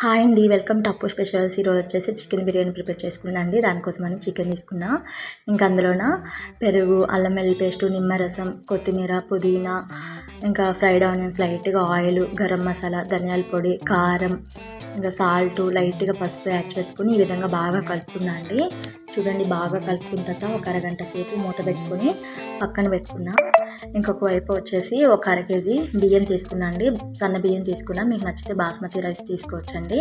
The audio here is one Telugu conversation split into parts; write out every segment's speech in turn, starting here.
హాయ్ అండి వెల్కమ్ టు అప్పు స్పెషల్స్. ఈరోజు వచ్చేసి చికెన్ బిర్యానీ ప్రిపేర్ చేసుకున్నా అండి. దానికోసమని చికెన్ తీసుకున్నా. ఇంకా అందులోన పెరుగు అల్లం వెల్లుల్లి పేస్టు నిమ్మరసం కొత్తిమీర పుదీనా ఇంకా ఫ్రైడ్ ఆనియన్స్ లైట్గా ఆయిల్ గరం మసాలా ధనియాల పొడి కారం ఇంకా సాల్ట్ లైట్గా పసుపు యాడ్ చేసుకుని ఈ విధంగా బాగా కలుపుకున్నా అండి చూడండి బాగా కలుపుకున్న తర్వాత ఒక అరగంట సేపు మూత పెట్టుకుని పక్కన పెట్టుకున్నా. ఇంకొక వైపు వచ్చేసి ఒక అర కేజీ బియ్యం తీసుకున్నా అండి సన్న బియ్యం తీసుకున్నా. మీకు నచ్చితే బాస్మతి రైస్ తీసుకోవచ్చండి.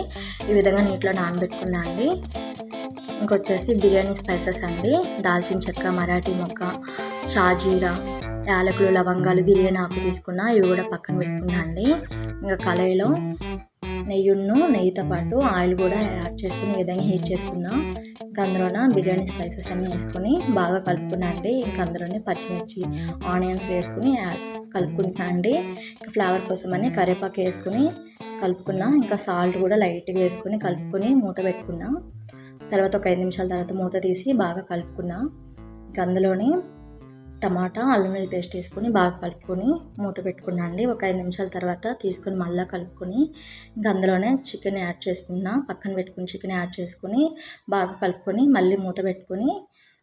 ఈ విధంగా నీటిలో నానబెట్టుకున్నా అండి ఇంకొచ్చేసి బిర్యానీ స్పైసెస్ అండి. దాల్చిన చెక్క మరాఠీ మొక్క షాజీరా యాలకులు లవంగాలు బిర్యానీ ఆకు తీసుకున్న ఇవి కూడా పక్కన పెట్టుకున్నా అండి ఇంకా కళాయిలో నెయ్యిను నెయ్యితో పాటు ఆయిల్ కూడా యాడ్ చేసుకుని ఈ విధంగా హీట్ చేసుకున్నా ఇంకా అందులోన బిర్యానీ స్పైసెస్ అన్నీ వేసుకొని బాగా కలుపుకున్నా అండి. ఇంకా అందులోనే పచ్చిమిర్చి ఆనియన్స్ వేసుకుని కలుపుకుంటున్నా అండి. ఇంకా ఫ్లేవర్ కోసం అని కరివేపాకు వేసుకుని కలుపుకున్నా ఇంకా సాల్ట్ కూడా లైట్గా వేసుకొని కలుపుకొని మూత పెట్టుకున్నా. తర్వాత ఒక ఐదు నిమిషాల తర్వాత మూత తీసి బాగా కలుపుకున్నా. ఇంకా అందులోనే టమాటా అల్లం వెల్లి పేస్ట్ వేసుకొని బాగా కలుపుకొని మూత పెట్టుకున్నాండి ఒక ఐదు నిమిషాల తర్వాత తీసుకొని మళ్ళీ కలుపుకొని ఇంకా అందులోనే చికెన్ యాడ్ చేసుకున్నా. పక్కన పెట్టుకుని చికెన్ యాడ్ చేసుకొని బాగా కలుపుకొని మళ్ళీ మూత పెట్టుకొని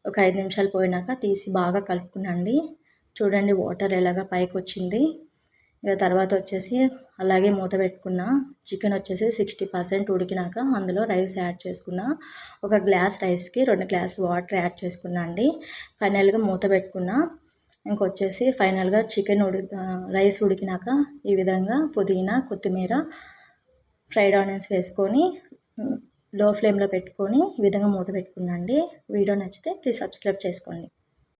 ఒక ఐదు నిమిషాలు పోయినాక తీసి బాగా కలుపుకున్నాండి చూడండి వాటర్ ఎలాగా పైకి వచ్చింది ఇక తర్వాత వచ్చేసి అలాగే మూత పెట్టుకున్న. చికెన్ వచ్చేసి సిక్స్టీ పర్సెంట్ ఉడికినాక అందులో రైస్ యాడ్ చేసుకున్న. ఒక గ్లాస్ రైస్కి రెండు గ్లాసులు వాటర్ యాడ్ చేసుకున్నా అండి. ఫైనల్గా మూత పెట్టుకున్న. ఇంకొచ్చేసి ఫైనల్గా చికెన్ ఉడి రైస్ ఉడికినాక ఈ విధంగా పుదీనా కొత్తిమీర ఫ్రైడ్ ఆనియన్స్ వేసుకొని లో ఫ్లేమ్లో పెట్టుకొని ఈ విధంగా మూత పెట్టుకున్నాండి వీడియో నచ్చితే ప్లీజ్ సబ్స్క్రైబ్ చేసుకోండి.